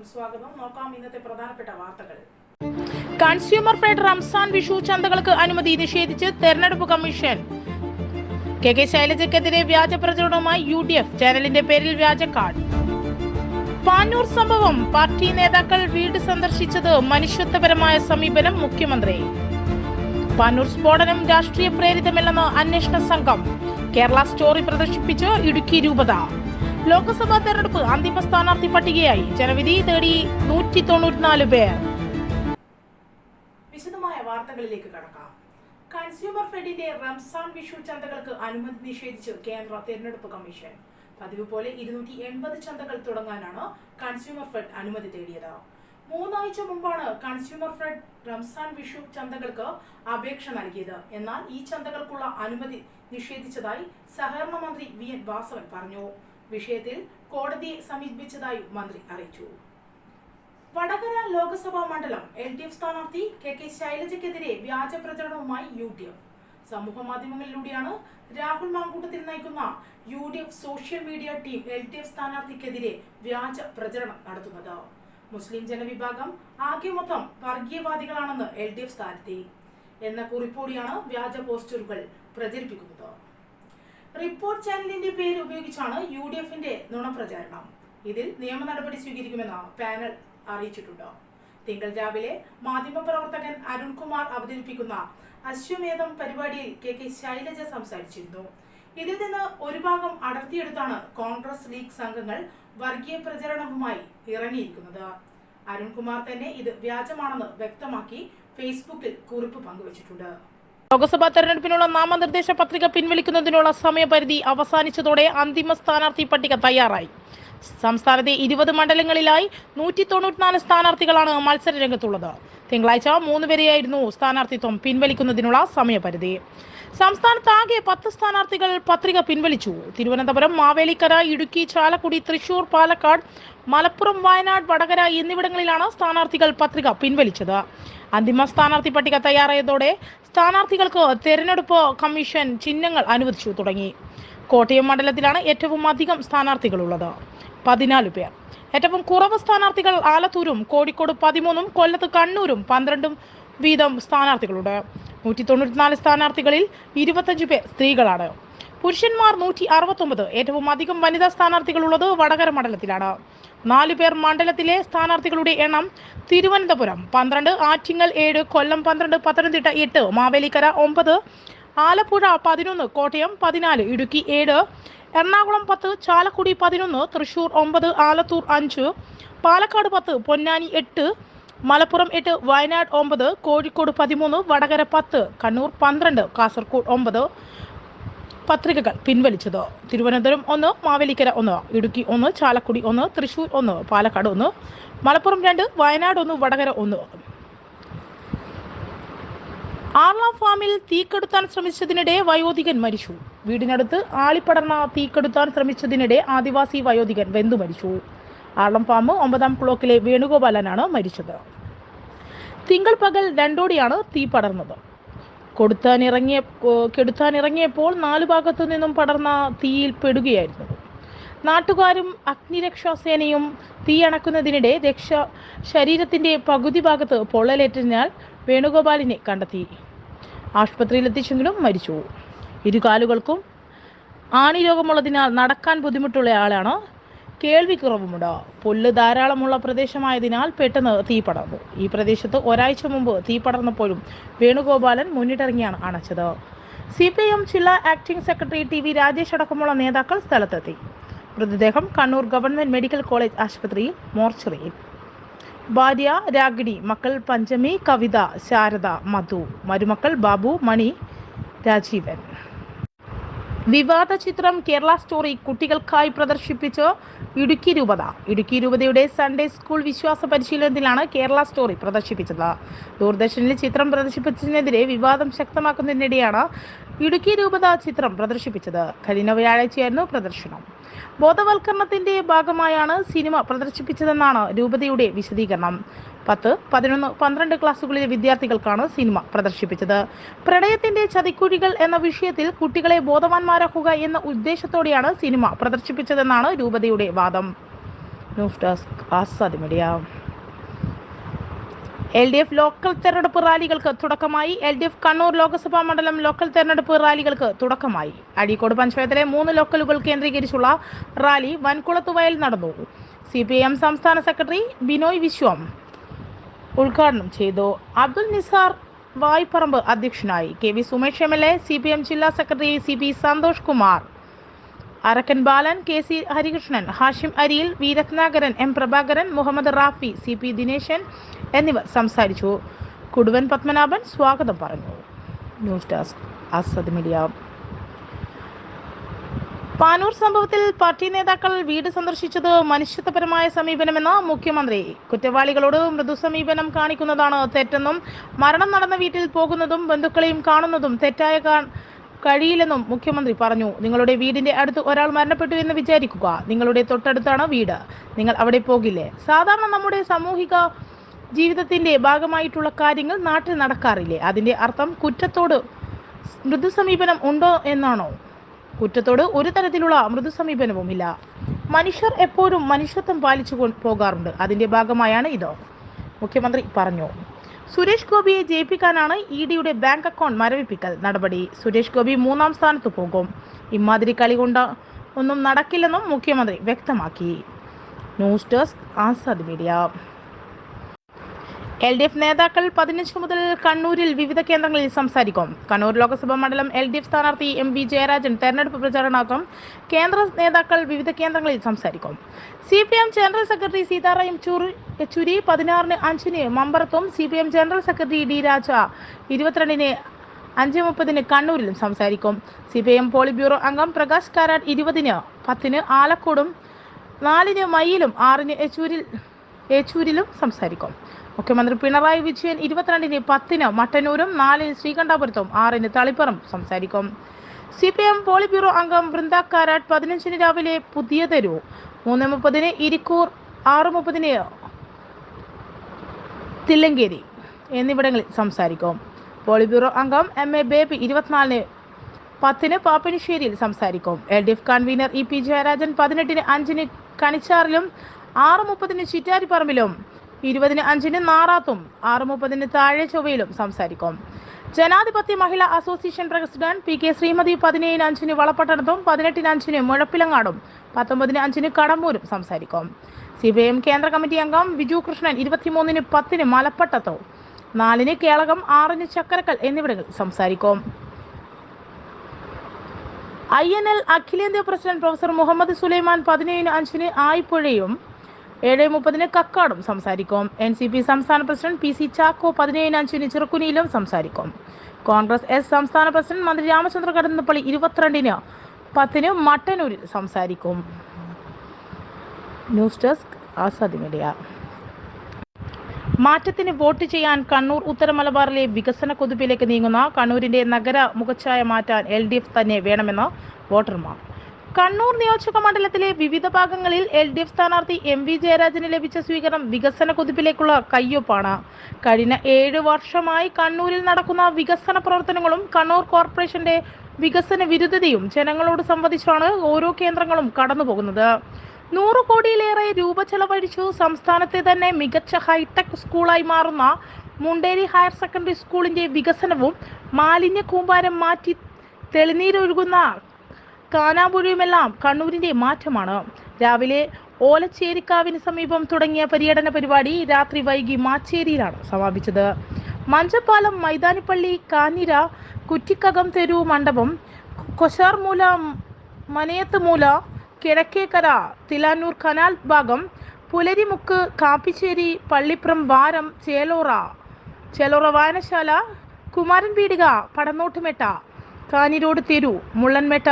എല്ലാവർക്കും സ്വാഗതം. നോക്കാം ഇന്നത്തെ പ്രധാനപ്പെട്ട വാർത്തകൾ. കൺസ്യൂമർ ഫെഡ് റംസാൻ വിഷു ചന്തകൾക്ക് അനുമതി നിഷേധിച്ച് തെരഞ്ഞെടുപ്പ് കമ്മീഷൻ. കെ കെ ശൈലജയ്ക്കെതിരെ വ്യാജ പ്രചരണവുമായി യു ഡി എഫ് ചാനലിന്റെ പേരിൽ വ്യാജ കാർഡ്. പാനൂർ സംഭവം. പാർട്ടി നേതാക്കൾ വീട് സന്ദർശിച്ചത് മനുഷ്യത്വപരമായ സമീപനം മുഖ്യമന്ത്രി. പാനൂർ സ്ഫോടനം രാഷ്ട്രീയ പ്രേരിതമല്ലെന്ന് അന്വേഷണ സംഘം. കേരള സ്റ്റോറി പ്രദർശിപ്പിച്ച് ഇടുക്കി രൂപത. ലോക്സഭാ തെരഞ്ഞെടുപ്പ് അന്തിമ സ്ഥാനാർത്ഥി പട്ടികയായി. ജനവിധി തേടി നൂറ്റി തൊണ്ണൂറ്റിനാല് പേർ. വിശദമായ വാർത്തകളിലേക്ക് കടക്കാം. കൺസ്യൂമർ ഫെഡിന്റെ റംസാൻ വിഷു ചന്തകൾക്ക് അനുമതി നിഷേധിച്ച് കേന്ദ്ര തെരഞ്ഞെടുപ്പ് കമ്മീഷൻ. പതിവ് പോലെ ഇരുന്നൂറ്റി എൺപത് ചന്തകൾ തുടങ്ങാനാണ് കൺസ്യൂമർ ഫെഡ് അനുമതി തേടിയത്. മൂന്നാഴ്ച മുമ്പാണ് കൺസ്യൂമർ ഫെഡ് റംസാൻ വിഷു ചന്തകൾക്ക് അപേക്ഷ നൽകിയത്. എന്നാൽ ഈ ചന്തകൾക്കുള്ള അനുമതി നിഷേധിച്ചതായി സഹകരണ മന്ത്രി വി എൻ വാസവൻ പറഞ്ഞു. വിഷയത്തിൽ കോടതിയെ സമീപിച്ചതായും മന്ത്രി അറിയിച്ചു. വടകര ലോക്സഭാ മണ്ഡലം എൽ ഡി എഫ് സ്ഥാനാർത്ഥി കെ കെ ശൈലജയ്ക്കെതിരെ വ്യാജ പ്രചരണവുമായി യു ഡി എഫ്. സമൂഹ മാധ്യമങ്ങളിലൂടെയാണ് രാഹുൽ മാങ്കൂട്ടത്തിൽ നയിക്കുന്ന U D F social media team L D F സ്ഥാനാർത്ഥിക്കെതിരെ വ്യാജ പ്രചരണം നടത്തുന്നത്. മുസ്ലിം ജനവിഭാഗം ആകെ മൊത്തം വർഗീയവാദികളാണെന്ന് എൽ ഡി എഫ് സ്ഥാനാർത്ഥി. എന്ന കുറിപ്പോടെയാണ് വ്യാജ പോസ്റ്ററുകൾ പ്രചരിപ്പിക്കുന്നത്. റിപ്പോർട്ട് ചാനലിന്റെ പേര് ഉപയോഗിച്ചാണ് യു ഡി എഫിന്റെ നുണപ്രചാരണം. ഇതിൽ നിയമ നടപടി സ്വീകരിക്കുമെന്ന് പാനൽ അറിയിച്ചിട്ടുണ്ട്. തിങ്കൾ രാവിലെ മാധ്യമപ്രവർത്തകൻ അരുൺകുമാർ അവതരിപ്പിക്കുന്ന അശ്വമേധം പരിപാടിയിൽ കെ കെ ശൈലജ സംസാരിച്ചിരുന്നു. ഇതിൽ നിന്ന് ഒരു ഭാഗം അടർത്തിയെടുത്താണ് കോൺഗ്രസ് ലീഗ് സംഘങ്ങൾ വർഗീയ പ്രചരണവുമായി ഇറങ്ങിയിരിക്കുന്നത്. അരുൺകുമാർ തന്നെ ഇത് വ്യാജമാണെന്ന് വ്യക്തമാക്കി ഫേസ്ബുക്കിൽ കുറിപ്പ് പങ്കുവച്ചിട്ടുണ്ട്. ലോക്സഭാ തെരഞ്ഞെടുപ്പിനുള്ള നാമനിർദ്ദേശ പത്രിക പിൻവലിക്കുന്നതിനുള്ള സമയപരിധി അവസാനിച്ചതോടെ അന്തിമ സ്ഥാനാർത്ഥി പട്ടിക തയ്യാറായി. സംസ്ഥാനത്തെ ഇരുപത് മണ്ഡലങ്ങളിലായി നൂറ്റി തൊണ്ണൂറ്റിനാല് സ്ഥാനാർത്ഥികളാണ് മത്സര രംഗത്തുള്ളത് തിങ്കളാഴ്ച മൂന്ന് വരെയായിരുന്നു സ്ഥാനാർത്ഥിത്വം പിൻവലിക്കുന്നതിനുള്ള സമയപരിധി. സംസ്ഥാനത്താകെ പത്ത് സ്ഥാനാർത്ഥികൾ പത്രിക പിൻവലിച്ചു. തിരുവനന്തപുരം മാവേലിക്കര ഇടുക്കി ചാലക്കുടി തൃശൂർ പാലക്കാട് മലപ്പുറം വയനാട് വടകര എന്നിവിടങ്ങളിലാണ് സ്ഥാനാർത്ഥികൾ പത്രിക പിൻവലിച്ചത്. അന്തിമ സ്ഥാനാർത്ഥി പട്ടിക തയ്യാറായതോടെ സ്ഥാനാർത്ഥികൾക്ക് തെരഞ്ഞെടുപ്പ് കമ്മീഷൻ ചിഹ്നങ്ങൾ അനുവദിച്ചു തുടങ്ങി. കോട്ടയം മണ്ഡലത്തിലാണ് ഏറ്റവും അധികം സ്ഥാനാർത്ഥികളുള്ളത്. പതിനാല് പേർ. ഏറ്റവും കുറവ് സ്ഥാനാർത്ഥികൾ ആലത്തൂരും കോഴിക്കോട് പതിമൂന്നും കൊല്ലത്ത് കണ്ണൂരും പന്ത്രണ്ടും വീതം സ്ഥാനാർത്ഥികളുണ്ട്. നൂറ്റി തൊണ്ണൂറ്റിനാല് സ്ഥാനാർത്ഥികളിൽ ഇരുപത്തഞ്ച് പേർ സ്ത്രീകളാണ്. പുരുഷന്മാർ നൂറ്റി അറുപത്തൊമ്പത് ഏറ്റവും അധികം വനിതാ സ്ഥാനാർത്ഥികളുള്ളത് വടകര മണ്ഡലത്തിലാണ്. നാലു പേർ മണ്ഡലത്തിലെ സ്ഥാനാർത്ഥികളുടെ എണ്ണം തിരുവനന്തപുരം പന്ത്രണ്ട് ആറ്റിങ്ങൽ ഏഴ് കൊല്ലം പന്ത്രണ്ട് പത്തനംതിട്ട എട്ട് മാവേലിക്കര ഒമ്പത് ആലപ്പുഴ പതിനൊന്ന് കോട്ടയം പതിനാല് ഇടുക്കി ഏഴ് എറണാകുളം പത്ത് ചാലക്കുടി പതിനൊന്ന് തൃശൂർ ഒമ്പത് ആലത്തൂർ അഞ്ച് പാലക്കാട് പത്ത് പൊന്നാനി എട്ട് മലപ്പുറം എട്ട് വയനാട് ഒമ്പത് കോഴിക്കോട് പതിമൂന്ന് വടകര പത്ത് കണ്ണൂർ പന്ത്രണ്ട് കാസർഗോഡ് ഒമ്പത് പത്രികകൾ പിൻവലിച്ചത്? തിരുവനന്തപുരം ഒന്ന് മാവേലിക്കര ഒന്ന് ഇടുക്കി ഒന്ന് ചാലക്കുടി ഒന്ന് തൃശൂർ ഒന്ന് പാലക്കാട് ഒന്ന് മലപ്പുറം രണ്ട് വയനാട് ഒന്ന് വടകര ഒന്ന്. ആർള ഫാമിൽ തീക്കെടുത്താൻ ശ്രമിച്ചതിനിടെ വയോധികൻ മരിച്ചു. വീടിനടുത്ത് ആളിപ്പടർന്ന തീക്കെടുത്താൻ ശ്രമിച്ചതിനിടെ ആദിവാസി വയോധികൻ വെന്തു മരിച്ചു. ആർളം ഫാം ഒമ്പതാം ബ്ലോക്കിലെ വേണുഗോപാലനാണ് മരിച്ചത്. തിങ്കൾ പകൽ രണ്ടോടെയാണ് തീ പടർന്നത്. കൊടുത്താനിറങ്ങിയ കെടുത്താനിറങ്ങിയപ്പോൾ നാലു ഭാഗത്തു നിന്നും പടർന്ന തീയിൽ പെടുകയായിരുന്നു. നാട്ടുകാരും അഗ്നിരക്ഷാസേനയും തീ തീയണക്കുന്നതിനിടെ രക്ഷ ശരീരത്തിന്റെ പകുതി ഭാഗത്ത് പൊള്ളലേറ്റതിനാൽ വേണുഗോപാലിനെ കണ്ടെത്തി. ആശുപത്രിയിലെത്തിച്ചെങ്കിലും മരിച്ചു. ഇരുകാലുകൾക്കും ആണി രോഗമുള്ളതിനാൽ നടക്കാൻ ബുദ്ധിമുട്ടുള്ള ആളാണ് കേൾവി കുറവുമുണ്ട് പുല്ല് ധാരാളമുള്ള പ്രദേശമായതിനാൽ പെട്ടെന്ന് തീ പടർന്നു. ഈ പ്രദേശത്ത് ഒരാഴ്ച മുമ്പ് തീ പടർന്നപ്പോഴും വേണുഗോപാലൻ മുന്നിട്ടിറങ്ങിയാണ് അണച്ചത്. സി പി എം ജില്ലാ acting secretary T V Rajesh അടക്കമുള്ള നേതാക്കൾ സ്ഥലത്തെത്തി. മൃതദേഹം കണ്ണൂർ ഗവൺമെന്റ് മെഡിക്കൽ കോളേജ് ആശുപത്രിയിൽ മോർച്ചറിയിൽ. ഭാര്യ രാഗിണി മക്കൾ പഞ്ചമി കവിത ശാരദ മധു മരുമക്കൾ ബാബു മണി രാജീവൻ. വിവാദ ചിത്രം കേരള സ്റ്റോറി കുട്ടികൾക്കായി പ്രദർശിപ്പിച്ച് ഇടുക്കി രൂപത. ഇടുക്കി രൂപതയുടെ സൺഡേ സ്കൂൾ വിശ്വാസ പരിശീലനത്തിലാണ് കേരള സ്റ്റോറി പ്രദർശിപ്പിച്ചത്. ദൂരദർശനിൽ ചിത്രം പ്രദർശിപ്പിച്ചതിനെതിരെ വിവാദം ശക്തമാക്കുന്നതിനിടെയാണ് ഇടുക്കി രൂപത ചിത്രം പ്രദർശിപ്പിച്ചത്. കഴിഞ്ഞ വ്യാഴാഴ്ചയായിരുന്നു പ്രദർശനം. ബോധവൽക്കരണത്തിന്റെ ഭാഗമായാണ് സിനിമ പ്രദർശിപ്പിച്ചതെന്നാണ് രൂപതയുടെ വിശദീകരണം. പത്ത് പതിനൊന്ന് പന്ത്രണ്ട് ക്ലാസ്സുകളിലെ വിദ്യാർത്ഥികൾക്കാണ് സിനിമ പ്രദർശിപ്പിച്ചത്. പ്രണയത്തിന്റെ ചതിക്കുഴികൾ എന്ന വിഷയത്തിൽ കുട്ടികളെ ബോധവാന്മാരാക്കുക എന്ന ഉദ്ദേശത്തോടെയാണ് സിനിമ പ്രദർശിപ്പിച്ചതെന്നാണ് രൂപതയുടെ വാദം. News desk Azad media. L D F local തെരഞ്ഞെടുപ്പ് റാലികൾക്ക് തുടക്കമായി. L D F Kannur Lok Sabha മണ്ഡലം ലോക്കൽ തെരഞ്ഞെടുപ്പ് റാലികൾക്ക് തുടക്കമായി. അഴീക്കോട് പഞ്ചായത്തിലെ മൂന്ന് ലോക്കലുകൾ കേന്ദ്രീകരിച്ചുള്ള റാലി വൻകുളത്തുവയൽ നടന്നു. സി സംസ്ഥാന സെക്രട്ടറി ബിനോയ് വിശ്വം. ഉദ്ഘാടനം ചെയ്തു. അബ്ദുൽ നിസാർ വായ്പറമ്പ് അധ്യക്ഷനായി. K V Sumesh M L A C P M ജില്ലാ secretary C P Santhosh Kumar. Arakkan Balan K C Harikrishnan Hashim Ariyil V Rathnakaran M Prabhakaran Muhammad Rafi C P Dineshan എന്നിവർ സംസാരിച്ചു. കുടുവൻ പത്മനാഭൻ സ്വാഗതം പറഞ്ഞു. News desk Asad media. Panoor സംഭവത്തിൽ party നേതാക്കൾ വീട് സന്ദർശിച്ചത് മനുഷ്യത്വപരമായ സമീപനമെന്ന് മുഖ്യമന്ത്രി കുറ്റവാളികളോട് മൃദു സമീപനം കാണിക്കുന്നതാണ് തെറ്റെന്നും മരണം നടന്ന വീട്ടിൽ പോകുന്നതും ബന്ധുക്കളെയും കാണുന്നതും തെറ്റായ കഴിയില്ലെന്നും മുഖ്യമന്ത്രി പറഞ്ഞു. നിങ്ങളുടെ വീടിന്റെ അടുത്ത് ഒരാൾ മരണപ്പെട്ടു എന്ന് വിചാരിക്കുക. നിങ്ങളുടെ തൊട്ടടുത്താണ് വീട്. നിങ്ങൾ അവിടെ പോകില്ലേ? സാധാരണ നമ്മുടെ സാമൂഹിക ജീവിതത്തിന്റെ ഭാഗമായിട്ടുള്ള കാര്യങ്ങൾ നാട്ടിൽ നടക്കാറില്ലേ? അതിന്റെ അർത്ഥം കുറ്റത്തോട് മൃദു സമീപനം ഉണ്ടോ എന്നാണോ? കുറ്റത്തോട് ഒരു തരത്തിലുള്ള മൃദു സമീപനവുമില്ല മനുഷ്യർ എപ്പോഴും മനുഷ്യത്വം പാലിച്ചു പോകാറുണ്ട്. അതിന്റെ ഭാഗമായാണ് ഇത്. മുഖ്യമന്ത്രി പറഞ്ഞു. സുരേഷ് ഗോപിയെ ജയിപ്പിക്കാനാണ് ഇ ഡിയുടെ ബാങ്ക് അക്കൗണ്ട് മരവിപ്പിക്കൽ നടപടി. സുരേഷ് ഗോപി മൂന്നാം സ്ഥാനത്ത് പോകും. ഇമാതിരി കളി കൊണ്ട് ഒന്നും നടക്കില്ലെന്നും മുഖ്യമന്ത്രി വ്യക്തമാക്കി. News desk Azad media. L D F നേതാക്കൾ പതിനഞ്ച് മുതൽ കണ്ണൂരിൽ വിവിധ കേന്ദ്രങ്ങളിൽ സംസാരിക്കും. കണ്ണൂർ ലോക്സഭാ മണ്ഡലം എൽ ഡി എഫ് സ്ഥാനാർത്ഥി എം വി ജയരാജൻ തെരഞ്ഞെടുപ്പ് പ്രചാരണാർത്ഥം കേന്ദ്ര നേതാക്കൾ വിവിധ കേന്ദ്രങ്ങളിൽ സംസാരിക്കും. C P M general secretary Sitaram Yechury Yechury പതിനാറിന് അഞ്ചിന് മമ്പറത്തും C P M general secretary D Raja ഇരുപത്തിരണ്ടിന് അഞ്ച് മുപ്പതിന് കണ്ണൂരിലും സംസാരിക്കും. C P M politburo അംഗം പ്രകാശ് കാരാട്ട് ഇരുപതിന് പത്തിന് ആലക്കോടും നാലിന് മയ്യിലും ആറിന് യെച്ചൂരിൽ യേച്ചൂരിലും സംസാരിക്കും. മുഖ്യമന്ത്രി പിണറായി വിജയൻ ഇരുപത്തിരണ്ടിന് പത്തിന് മട്ടന്നൂരും നാലിന് ശ്രീകണ്ഠാപുരത്തും ആറിന് തളിപ്പറും സംസാരിക്കും. C P M politburo അംഗം ബൃന്ദ കാരാട്ട് പതിനഞ്ചിന് രാവിലെ പുതിയ തെരു മൂന്ന് മുപ്പതിന് ഇരിക്കൂർ ആറ് മുപ്പതിന് തില്ലങ്കേരി എന്നിവിടങ്ങളിൽ സംസാരിക്കും. പോളിറ്റ് ബ്യൂറോ അംഗം എം എ ബേബി ഇരുപത്തിനാലിന് പത്തിന് പാപ്പനിശ്ശേരിയിൽ സംസാരിക്കും. L D F convener E P Jayarajan പതിനെട്ടിന് അഞ്ചിന് കണിച്ചാറിലും ആറ് മുപ്പതിന് ചിറ്റാരിപ്പറമ്പിലും ഇരുപതിന് അഞ്ചിന് നാറാത്തും ആറ് മുപ്പതിന് താഴെ ചൊവ്വയിലും സംസാരിക്കും. Janadhipathya Mahila association president P K Sreemathi പതിനേഴിന് അഞ്ചിന് വളപ്പട്ടണത്തും പതിനെട്ടിന് അഞ്ചിന് മുഴപ്പിലങ്ങാടും പത്തൊമ്പതിന് അഞ്ചിന് കടമ്പൂരും സംസാരിക്കും. സി പി എം കേന്ദ്ര കമ്മിറ്റി അംഗം വിജു കൃഷ്ണൻ ഇരുപത്തിമൂന്നിന് പത്തിന് മലപ്പട്ടത്തോ നാലിന് കേളകം ആറിന് ചക്കരക്കൽ എന്നിവിടങ്ങളിൽ സംസാരിക്കും. ഐ എൻ എൽ അഖിലേന്ത്യാ പ്രസിഡന്റ് പ്രൊഫസർ മുഹമ്മദ് സുലൈമാൻ പതിനേഴിന് അഞ്ചിന് ആയിപ്പുഴയും ഏഴ് മുപ്പതിന് കക്കാടും സംസാരിക്കും. എൻ സി പി സംസ്ഥാന പ്രസിഡന്റ് പി സി ചാക്കോ പതിനേഴിന് അഞ്ചിന് ചെറുക്കുനിയിലും സംസാരിക്കും. കോൺഗ്രസ് എസ് സംസ്ഥാന പ്രസിഡന്റ് മന്ത്രി രാമചന്ദ്ര കടന്നപ്പള്ളി ഇരുപത്തിരണ്ടിന് പത്തിന് മട്ടന്നൂരിൽ സംസാരിക്കും. News desk Azadi media. മാറ്റത്തിന് വോട്ട് ചെയ്യാൻ കണ്ണൂർ ഉത്തര മലബാറിലെ വികസന കുതിപ്പിലേക്ക് നീങ്ങുന്ന കണ്ണൂരിന്റെ നഗര മുഖച്ഛായ മാറ്റാൻ എൽ ഡി എഫ് തന്നെ വേണമെന്ന് വോട്ടർമാർ. കണ്ണൂർ നിയോജക മണ്ഡലത്തിലെ വിവിധ ഭാഗങ്ങളിൽ എൽ ഡി എഫ് സ്ഥാനാർത്ഥി എം വി ജയരാജന് ലഭിച്ച സ്വീകരണം വികസന കുതിപ്പിലേക്കുള്ള കയ്യൊപ്പാണ്. കഴിഞ്ഞ ഏഴ് വർഷമായി കണ്ണൂരിൽ നടക്കുന്ന വികസന പ്രവർത്തനങ്ങളും കണ്ണൂർ കോർപ്പറേഷന്റെ വികസന വിരുദ്ധതയും ജനങ്ങളോട് സംവദിച്ചാണ് ഓരോ കേന്ദ്രങ്ങളും കടന്നുപോകുന്നത്. നൂറ് കോടിയിലേറെ രൂപ ചെലവഴിച്ചു സംസ്ഥാനത്തെ തന്നെ മികച്ച ഹൈടെക് സ്കൂളായി മാറുന്ന മുണ്ടേരി ഹയർ സെക്കൻഡറി സ്കൂളിന്റെ വികസനവും മാലിന്യ കൂമ്പാരം മാറ്റി തെളിനീരൊഴുകുന്ന കാനാപുഴയുമെല്ലാം കണ്ണൂരിന്റെ മാറ്റമാണ്. രാവിലെ ഓലച്ചേരിക്കാവിന് സമീപം തുടങ്ങിയ പര്യടന പരിപാടി രാത്രി വൈകി മാച്ചേരിയിലാണ് സമാപിച്ചത്. മഞ്ചപ്പാലം മൈതാനിപ്പള്ളി കാഞ്ഞിര കുറ്റിക്കകം തെരു മണ്ഡപം കൊശാർമൂല മനയത്തുമൂല കിഴക്കേക്കര തിലാനൂർ കനാൽ ഭാഗം പുലരിമുക്ക് കാപ്പിച്ചേരി പള്ളിപ്പുറം വാരം ചേലോറ ചേലോറ വായനശാല കുമാരൻ പീടിക പടന്നോട്ടുമെട്ട കാഞ്ഞിരോട് തെരു മുള്ളൻമെട്ട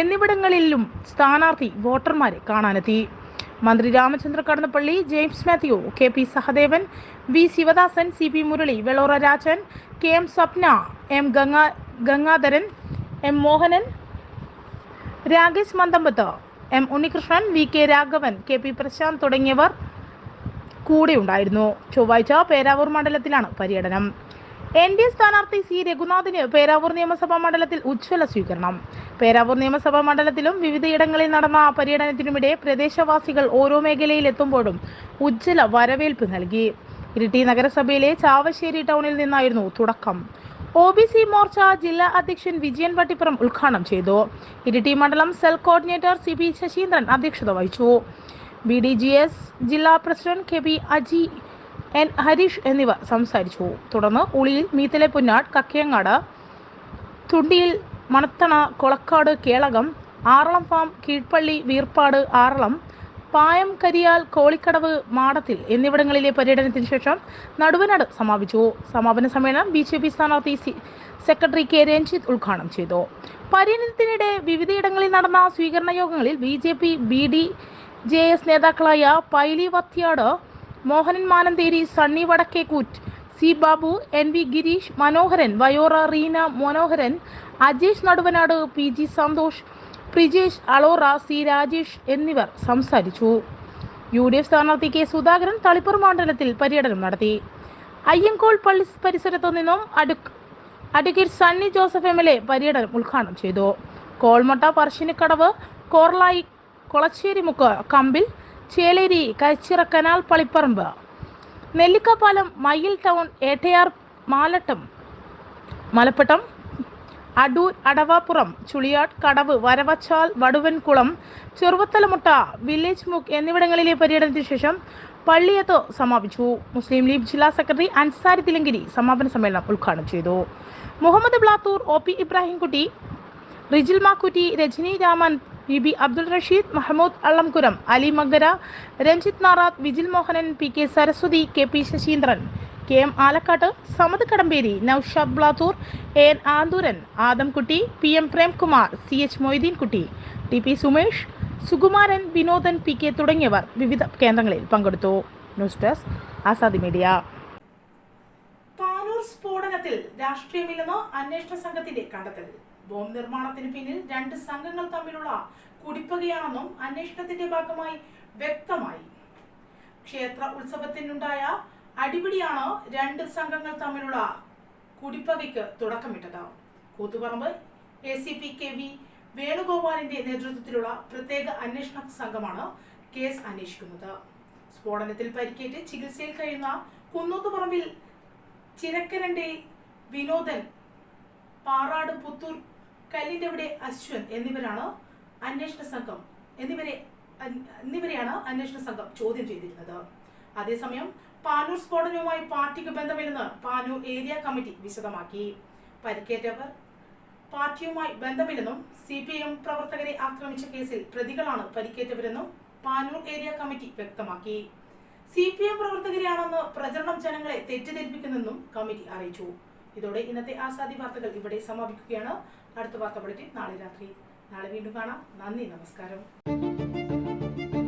എന്നിവിടങ്ങളിലും സ്ഥാനാർത്ഥി വോട്ടർമാരെ കാണാനെത്തി. മന്ത്രി Ramachandra Kadannappally James Mathew K P Sahadevan V Sivadasan C P Murali Velora Rajan K M Swapna M Ganga Gangadharan M Mohanan Rakesh Manthambath M Unnikrishnan V K Raghavan K P Prashanth തുടങ്ങിയവർ കൂടെയുണ്ടായിരുന്നു. ചൊവ്വാഴ്ച പേരാവൂർ മണ്ഡലത്തിലാണ് പര്യടനം. N D A സ്ഥാനാർത്ഥി C രഘുനാഥിന് പേരാവൂർ നിയമസഭാ മണ്ഡലത്തിൽ ഉജ്ജ്വല സ്വീകരണം. പേരാവൂർ നിയമസഭാ മണ്ഡലത്തിലും വിവിധയിടങ്ങളിൽ നടന്ന പര്യടനത്തിനുമിടെ പ്രദേശവാസികൾ ഓരോ മേഖലയിൽ എത്തുമ്പോഴും ഉജ്ജ്വല വരവേൽപ്പ് നൽകി. ഇരിട്ടി നഗരസഭയിലെ ചാവശ്ശേരി ടൗണിൽ നിന്നായിരുന്നു തുടക്കം. ഒ ബി സി മോർച്ച ജില്ലാ അധ്യക്ഷൻ വിജയൻ വട്ടിപ്പുറം ഉദ്ഘാടനം ചെയ്തു. ഇരിട്ടി മണ്ഡലം cell coordinator C P Sasheendran അധ്യക്ഷത വഹിച്ചു. ബി ഡി ജി എസ് ജില്ലാ president K P Aji N Harish എന്നിവ സംസാരിച്ചു. തുടർന്ന് ഉളിയിൽ മീത്തലെ പുന്നാട് കക്കയങ്ങാട് തുണ്ടിയിൽ മണത്തണ കൊളക്കാട് കേളകം ആറളം ഫാം കീഴ്പള്ളി വീർപ്പാട് ആറളം പായം കരിയാൽ കോളിക്കടവ് മാടത്തിൽ എന്നിവിടങ്ങളിലെ പര്യടനത്തിന് ശേഷം നടുവനാട് സമാപിച്ചു. സമാപന സമ്മേളനം ബി ജെ പി സ്ഥാനാർത്ഥി സെക്രട്ടറി കെ രഞ്ജിത്ത് ഉദ്ഘാടനം ചെയ്തു. പര്യടനത്തിനിടെ വിവിധയിടങ്ങളിൽ നടന്ന സ്വീകരണ യോഗങ്ങളിൽ B J P B D J S നേതാക്കളായ Paily Vathyad Mohanan Manantheri Sunny Vadakkekoottu C Babu N V Gireesh Manoharan Vayora Reena Manoharan Ajesh Naduvanad P G Santhosh Prijesh Alora C Rajesh എന്നിവർ സംസാരിച്ചു. U D F സ്ഥാനാർത്ഥി K Sudhakaran Thalippura മണ്ഡലത്തിൽ പര്യടനം നടത്തി. അയ്യങ്കോൾ പള്ളി പരിസരത്തു നിന്നും അടുക്ക് advocate Sunny Joseph M L A പര്യടനം ഉദ്ഘാടനം ചെയ്തു. കോൾമട്ട Parassinikkadavu Korlayi Kolacherimukku Kambil Cheleri Kachira canal Palipparamba. നെല്ലിക്കപ്പാലം Mayil town Ettayar Malattam Malappattam Adoor Adavappuram Chuliyad Kadavu Varavachal Vaduvankulam ചെറുവത്തലമുട്ട village മുക്ക് എന്നിവിടങ്ങളിലെ പര്യടനത്തിന് ശേഷം പള്ളിയത്ത് സമാപിച്ചു. മുസ്ലിം ലീഗ് ജില്ലാ സെക്രട്ടറി അൻസാരി തിലങ്കിരി സമാപന സമ്മേളനം ഉദ്ഘാടനം ചെയ്തു. Muhammad Blathur O P Ibrahimkutty Rijil Makkutty Rajani Raman P B Abdul Rasheed Mahammood Allamkuram Ali Mankara Ranjith Narath Vijil Mohanan P K Saraswathi K P Saseendran K M Alakkat Samath Kadamberi Noushad Blathur A N Anthooran Adamkutty P M Premkumar C H Moideenkutty T P Sumesh Sukumaran Vinodan P K തുടങ്ങിയവർ വിവിധ കേന്ദ്രങ്ങളിൽ പങ്കെടുത്തു. News desk Azadi media. Panoor സ്ഫോടനത്തിൽ രാഷ്ട്രീയമില്ലെന്ന് അന്വേഷണ സംഘത്തിന്റെ കണ്ടെത്തൽ. Bomb നിർമ്മാണത്തിന് പിന്നിൽ രണ്ട് സംഘങ്ങൾ തമ്മിലുള്ള കുടിപ്പകയാണെന്നും അന്വേഷണത്തിന്റെ ഭാഗമായി വ്യക്തമായി. ക്ഷേത്ര ഉത്സവത്തിനുണ്ടായ അടിപിടിയാണ് രണ്ട് സംഘങ്ങൾ തമ്മിലുള്ള കുടിപ്പകയ്ക്ക് തുടക്കമിട്ടത്. Koothuparamba A C P K V വേണുഗോപാലിന്റെ നേതൃത്വത്തിലുള്ള പ്രത്യേക അന്വേഷണ സംഘമാണ് കേസ് അന്വേഷിക്കുന്നത്. സ്ഫോടനത്തിൽ പരിക്കേറ്റ് ചികിത്സയിൽ കഴിയുന്ന കുന്നോത്തുപറമ്പിൽ ചിരക്കരന്റെ വിനോദൻ പാറാട് പുത്തൂർ കല്ലിന്റെ അവിടെ അശ്വൻ എന്നിവരാണ് അന്വേഷണ സംഘം? എന്നിവരെ എന്നിവരെയാണ് അന്വേഷണ സംഘം ചോദ്യം ചെയ്തിരുന്നത്. അതേസമയം പാനൂർ സ്ഫോടനവുമായി പാർട്ടിക്ക് ബന്ധമില്ലെന്ന് പാനൂർ ഏരിയ കമ്മിറ്റി വിശദമാക്കി. പരിക്കേറ്റവർ പാർട്ടിയുമായി ബന്ധമില്ലെന്നും സി പി എം പ്രവർത്തകരെ ആക്രമിച്ച കേസിൽ പ്രതികളാണ് പരിക്കേറ്റവരെന്നും പാനൂർ ഏരിയ കമ്മിറ്റി വ്യക്തമാക്കി. സി പി എം പ്രവർത്തകരെയാണെന്ന് പ്രചരണം ജനങ്ങളെ തെറ്റിദ്ധരിപ്പിക്കുന്നെന്നും കമ്മിറ്റി അറിയിച്ചു. ഇതോടെ ഇന്നത്തെ ആസാദി വാർത്തകൾ ഇവിടെ സമാപിക്കുകയാണ്. അടുത്ത വാർത്ത ബുള്ളറ്റിൻ നാളെ രാത്രി. നാളെ വീണ്ടും കാണാം. നന്ദി നമസ്കാരം.